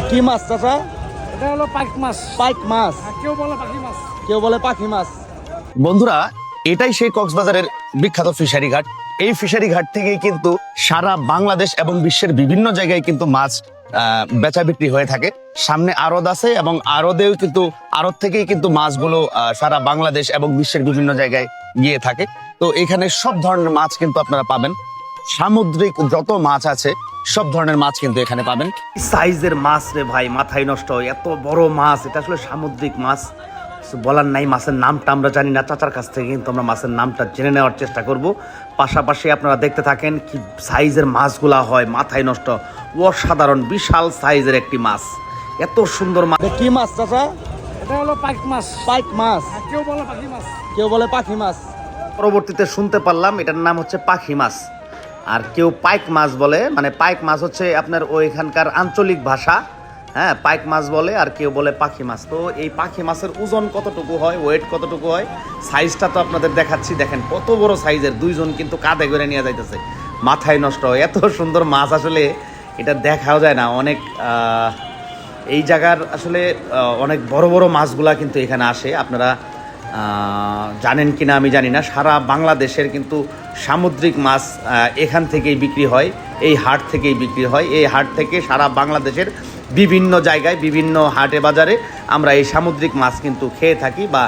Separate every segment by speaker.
Speaker 1: কি মাছ চাচা?
Speaker 2: এটা হলো পাইক মাছ।
Speaker 1: পাইক মাছ।
Speaker 2: কেউ বলে পাখি মাছ।
Speaker 1: কেউ বলে পাখি মাছ।
Speaker 3: বন্ধুরা এটাই সেই কক্সবাজারের বিখ্যাত ফিশারি ঘাট। এই ফিশারি ঘাট থেকেই কিন্তু সারা বাংলাদেশ এবং বিশ্বের বিভিন্ন জায়গায় কিন্তু মাছ আহ, বেচা বিক্রি হয়ে থাকে। সামনে আড়ত আছে এবং আড়তেও কিন্তু আড়ত থেকেই কিন্তু মাছগুলো আহ, সারা বাংলাদেশ এবং বিশ্বের বিভিন্ন জায়গায় গিয়ে থাকে। তো এখানে সব ধরনের মাছ কিন্তু আপনারা পাবেন। সামুদ্রিক যত মাছ আছে সব ধরনের মাছ কিন্তু এখানে পাবেন।
Speaker 4: সাইজের মাছ রে ভাই মাথায় নষ্ট এত বড় মাছ এটা আসলে সামুদ্রিক মাছ। বলার নাই মাছের নামটা আমরা জানি না। চাচার কাছ থেকে কিন্তু আমরা মাছের নামটা জেনে নেওয়ার চেষ্টা করব। পাশাপাশি আপনারা দেখতে থাকেন কি সাইজের মাছগুলা হয় মাথায় নষ্ট। অসাধারণ বিশাল সাইজের একটি মাছ। এত সুন্দর মাছ
Speaker 1: এটা কি মাছ চাচা?
Speaker 2: এটা হলো পাইক মাছ।
Speaker 1: পাইক মাছ?
Speaker 2: কেউ বলে পাখি মাছ।
Speaker 1: কেউ বলে পাখি মাছ।
Speaker 4: পরবর্তীতে শুনতে পারলাম এটার নাম হচ্ছে পাখি মাছ। আর কেউ পাইক মাছ বলে মানে পাইক মাছ হচ্ছে আপনার ওইখানকার আঞ্চলিক ভাষা হ্যাঁ পাইক মাছ বলে আর কেউ বলে পাখি মাছ। তো এই পাখি মাছের ওজন কতটুকু হয় ওয়েট কতটুকু হয় সাইজটা তো আপনাদের দেখাচ্ছি। দেখেন কত বড় সাইজের দুইজন কিন্তু কাঁধে করে নিয়ে যাইতেছে। মাথায় নষ্ট হয়, এত সুন্দর মাছ আসলে এটা দেখাও যায় না। অনেক এই জায়গার আসলে অনেক বড় বড় মাছগুলা কিন্তু এখানে আসে। আপনারা জানেন কি না আমি জানি না। সারা বাংলাদেশের কিন্তু সামুদ্রিক মাছ এখান থেকেই বিক্রি হয়, এই হাট থেকেই বিক্রি হয়। এই হাট থেকে সারা বাংলাদেশের বিভিন্ন জায়গায়, বিভিন্ন হাটে, বাজারে আমরা এই সামুদ্রিক মাছ কিন্তু খেয়ে থাকি বা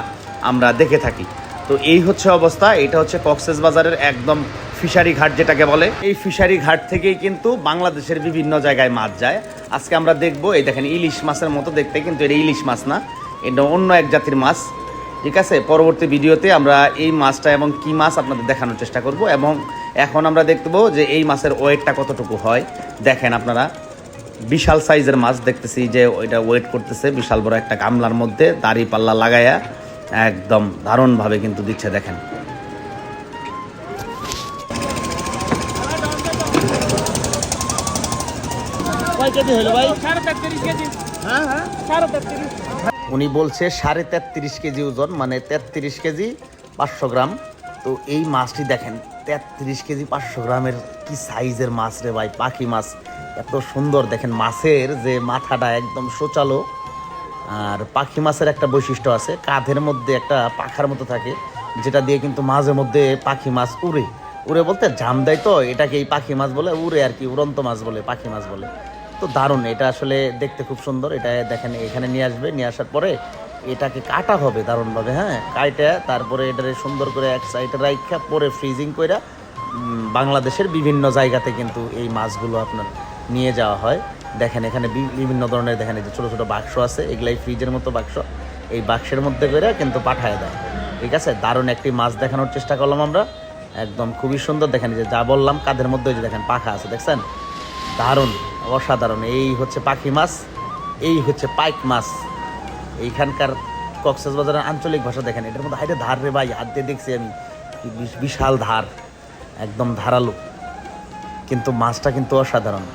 Speaker 4: আমরা দেখে থাকি। তো এই হচ্ছে অবস্থা। এটা হচ্ছে কক্সেস বাজারের একদম ফিশারি ঘাট যেটাকে বলে। এই ফিশারি ঘাট থেকেই কিন্তু বাংলাদেশের বিভিন্ন জায়গায় মাছ যায়। আজকে আমরা দেখব, এই দেখেন ইলিশ মাছের মতো দেখতে, কিন্তু এটা ইলিশ মাছ না। এটা অন্য এক জাতির মাছ। ঠিক আছে? পরবর্তী ভিডিওতে আমরা এই মাছটা এবং কি মাছ আপনাদের দেখানোর চেষ্টা করব এবং এখন আমরা দেখব যে এই মাছের ওয়েটটা কতটুকু হয়। দেখেন আপনারা বিশাল সাইজের মাছ দেখতেছি যে ওইটা ওয়েট করতেছে বিশাল বড় একটা গামলার মধ্যে দাড়ি পাল্লা লাগাইয়া একদম দারুণভাবে কিন্তু দিচ্ছে দেখেন।
Speaker 1: কয় কেজি হলো ভাই?
Speaker 2: সাড়ে তেত্রিশ কেজি।
Speaker 1: হ্যাঁ হ্যাঁ।
Speaker 2: সাড়ে তেত্রিশ।
Speaker 4: উনি বলছে সাড়ে তেত্রিশ কেজি ওজন মানে তেত্রিশ কেজি পাঁচশো গ্রাম। তো এই মাছটি দেখেন, তেত্রিশ কেজি পাঁচশো গ্রামের কি সাইজের মাছ রে ভাই, পাখি মাছ। এত সুন্দর দেখেন মাছের যে মাথাটা একদম সোচালো আর পাখি মাছের একটা বৈশিষ্ট্য আছে, কাঁধের মধ্যে একটা পাখার মতো থাকে, যেটা দিয়ে কিন্তু মাঝে মধ্যে পাখি মাছ উড়ে। উড়ে বলতে জাম দেয় তো, এটাকে এই পাখি মাছ বলে উড়ে আর কি, উড়ন্ত মাছ বলে, পাখি মাছ বলে। তো দারুণ এটা আসলে দেখতে খুব সুন্দর। এটা দেখেন এখানে নিয়ে আসবে নিয়ে আসার পরে এটাকে কাটা হবে দারুণভাবে হ্যাঁ? কাইটা তারপরে এটারে সুন্দর করে এক সাইডে রাইখা পরে ফ্রিজিং উম, বাংলাদেশের বিভিন্ন জায়গাতে কিন্তু এই মাছগুলো আপনার নিয়ে যাওয়া হয়। দেখেন এখানে বিভিন্ন ধরনের দেখেন যে ছোটো ছোটো বাক্স আছে এগুলাই ফ্রিজের মতো বাক্স। এই বাক্সের মধ্যে করে কিন্তু পাঠায় দেয়। ঠিক আছে? দারুণ একটি মাছ দেখানোর চেষ্টা করলাম আমরা। একদম খুবই সুন্দর। দেখেন যে যা বললাম কাদের মধ্যে ওই যে দেখেন পাখা আছে দেখছেন? দারুণ। অসাধারণ। এই হচ্ছে পাখি মাছ, এই হচ্ছে পাইক মাছ। এইখানকার কক্সবাজারের আঞ্চলিক ভাষা দেখেন, এটার মধ্যে হাইটে ধার রে ভাই, হাত দিয়ে দেখছি আমি। বিশাল ধার, একদম ধারালো। কিন্তু মাছটা কিন্তু অসাধারণ।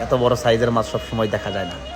Speaker 4: এত বড় সাইজের মাছ সব সময় দেখা যায় না।